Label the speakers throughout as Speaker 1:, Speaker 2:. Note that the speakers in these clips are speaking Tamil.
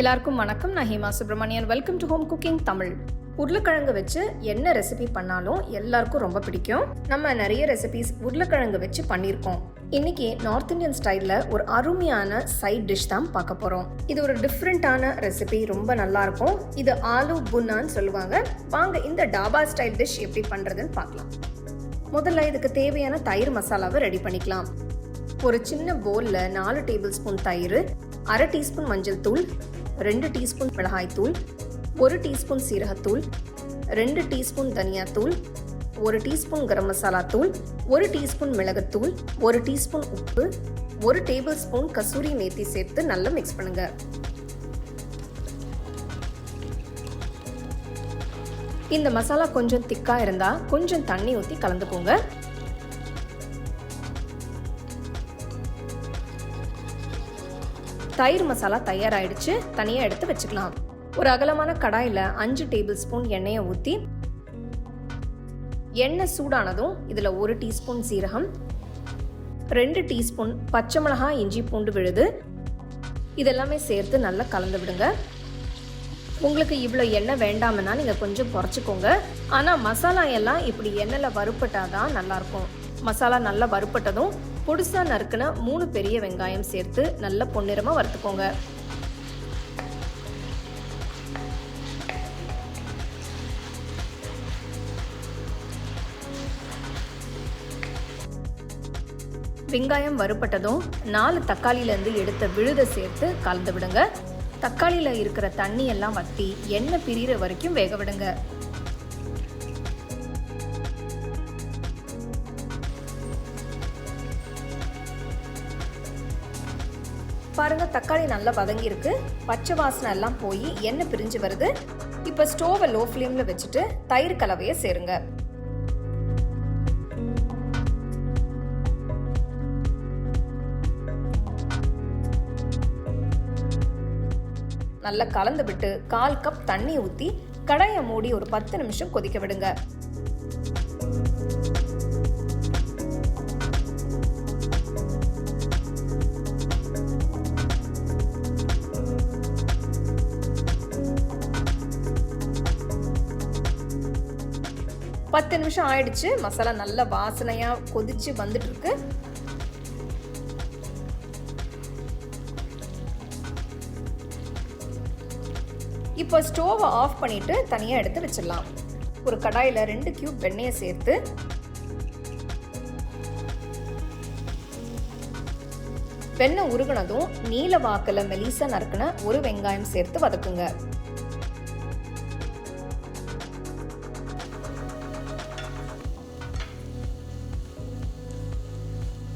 Speaker 1: எல்லாருக்கும் வணக்கம். நான் Hema Subramanian welcome to home cooking Tamil. உருளைக்கிழங்கு வச்சு என்ன ரெசிபி பண்ணாலும் எல்லாருக்கும் ரொம்ப பிடிக்கும். நம்ம நிறைய ரெசிபிஸ் உருளைக்கிழங்கு வச்சு பண்ணியிருக்கோம். இன்னைக்கு நார்த் இந்தியன் ஸ்டைலில் ஒரு அருமையான சைட் டிஷ் தான் பார்க்க போகிறோம் இது ஒரு டிஃப்ரெண்ட்டான ரெசிபி ரொம்ப நல்லா இருக்கும் இது ஆலு புன்னான்னு சொல்லுவாங்க. வாங்க இந்த டாபா ஸ்டைல் டிஷ் எப்படி பண்ணுறதுன்னு பார்க்கலாம். முதல்ல இதுக்கு தேவையான தயிர் மசாலாவை ரெடி பண்ணிக்கலாம். ஒரு சின்ன பவுலில் நாலு டேபிள் ஸ்பூன் தயிர் அரை டீஸ்பூன் மஞ்சள் தூள் ரெண்டு டீஸ்பூன் மிளகாய் தூள் ஒரு டீஸ்பூன் சீரகத்தூள் ரெண்டு டீஸ்பூன் தனியாத்தூள் ஒரு டீஸ்பூன் கரம் மசாலா தூள் ஒரு டீஸ்பூன் மிளகுத்தூள் ஒரு டீஸ்பூன் உப்பு ஒரு டேபிள் ஸ்பூன் கசூரி மேத்தி சேர்த்து நல்லா மிக்ஸ் பண்ணுங்க. இந்த மசாலா கொஞ்சம் திக்கா இருந்தால் கொஞ்சம் தண்ணி ஊற்றி கலந்துக்கோங்க. தயிர் மசாலா தயாராகிடுச்சு தனியாக எடுத்து வச்சுக்கலாம். ஒரு அகலமான கடாயில் அஞ்சு டேபிள் ஸ்பூன் எண்ணெயை ஊற்றி எண்ணெய் சூடானதும் இதில் ஒரு டீஸ்பூன் சீரகம் ரெண்டு டீஸ்பூன் பச்சை மிளகாய் இஞ்சி பூண்டு விழுது. இதெல்லாமே சேர்த்து நல்லா கலந்து விடுங்க. உங்களுக்கு இவ்வளோ எண்ணெய் வேண்டாமன்னா நீங்கள் கொஞ்சம் குறைச்சிக்கோங்க. ஆனால் மசாலா எல்லாம் இப்படி எண்ணெயில் வறுப்பட்டால் தான் நல்லாயிருக்கும் மசாலா நல்லா வறுப்பட்டதும் பொடிசாக நறுக்கின மூணு பெரிய வெங்காயம் சேர்த்து நல்ல பொன்னிறமாக வறுத்துக்கோங்க. வெங்காயம் வறுப்பட்டதும் நாலு தக்காளியிலேருந்து எடுத்த விழுதை சேர்த்து கலந்து விடுங்க. தக்காளியில் இருக்கிற தண்ணி எல்லாம் வற்றி எண்ணெய் பிரிகிற வரைக்கும் வேக விடுங்க. பாருங்கள் தக்காளி நல்லா வதங்கியிருக்கு. பச்சை வாசனை எல்லாம் போய் எண்ணெய் பிரிஞ்சு வருது. இப்போ ஸ்டோவை லோ ஃப்ளேமில் வச்சுட்டு தயிர் கலவையை சேருங்க. நல்லா கலந்து விட்டு கால் கப் தண்ணி ஊற்றி கடாயை மூடி ஒரு பத்து நிமிஷம் கொதிக்க விடுங்க. பத்து நிமிஷம் ஆயிடுச்சு. மசாலா நல்ல வாசனையாக கொதிச்சு வந்துட்டு இருக்கு இப்போ ஸ்டோவை ஆஃப் பண்ணிட்டு தனியாக எடுத்து வச்சிடலாம். ஒரு கடாயில் ரெண்டு கியூப் வெண்ணெயை சேர்த்து. வெண்ணெய் உருகுனதும் நீல வாக்கில் மெலிசா நறுக்குன ஒரு வெங்காயம் சேர்த்து வதக்குங்க.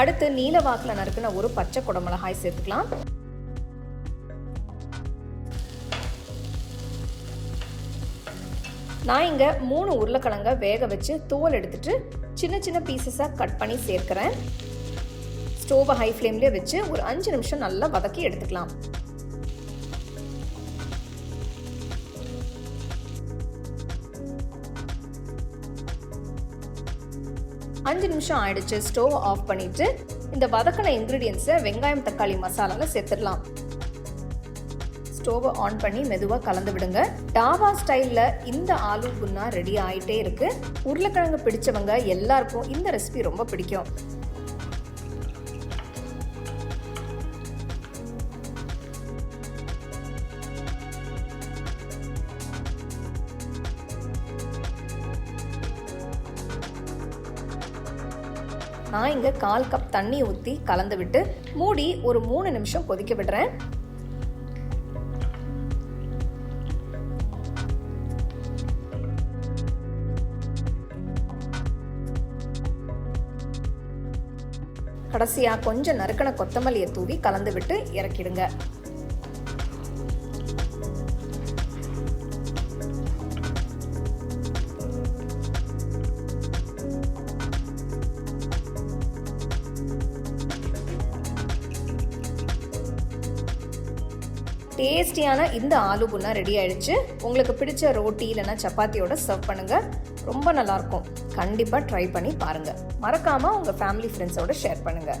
Speaker 1: அடுத்து நீல வாக்கில் நறுக்குன ஒரு பச்சை குடமிளகாய் சேர்த்துக்கலாம். நான் இங்கே மூணு உருளைக்கிழங்க வேக வச்சு தோல் எடுத்துட்டு சின்ன சின்ன பீசஸாக கட் பண்ணி சேர்க்குறேன். ஸ்டோவை ஹை ஃப்ளேம்லேயே வச்சு ஒரு அஞ்சு நிமிஷம் நல்லா வதக்கி எடுத்துக்கலாம். அஞ்சு நிமிஷம் ஆயிடுச்சு ஸ்டோவ் ஆஃப் பண்ணிட்டு இந்த வதக்கின இன்க்ரீடியன்ஸை வெங்காயம் தக்காளி மசாலாவில் சேர்த்துடலாம். ஸ்டோவை ஆன் பண்ணி மெதுவாக கலந்து விடுங்க. டாவா ஸ்டைலில் இந்த ஆலு குன்னா ரெடி ஆகிட்டே இருக்கு. உருளைக்கிழங்கு பிடிச்சவங்க எல்லாருக்கும் இந்த ரெசிபி ரொம்ப பிடிக்கும். நான் இங்கே கால் கப் தண்ணி ஊற்றி கலந்து விட்டு மூடி ஒரு மூணு நிமிஷம் கொதிக்க விடுறேன். கடைசியாக கொஞ்சம் நறுக்கண கொத்தமல்லியை தூவி கலந்து விட்டு இறக்கிடுங்க. டேஸ்டியான இந்த ஆலு புண்ணா ரெடி ஆயிடுச்சு. உங்களுக்கு பிடிச்ச ரோட்டி இல்லைன்னா சப்பாத்தியோட சர்வ் பண்ணுங்கள் ரொம்ப நல்லாயிருக்கும் கண்டிப்பாக ட்ரை பண்ணி பாருங்கள் மறக்காமல் உங்கள் ஃபேமிலி ஃப்ரெண்ட்ஸோட ஷேர் பண்ணுங்கள்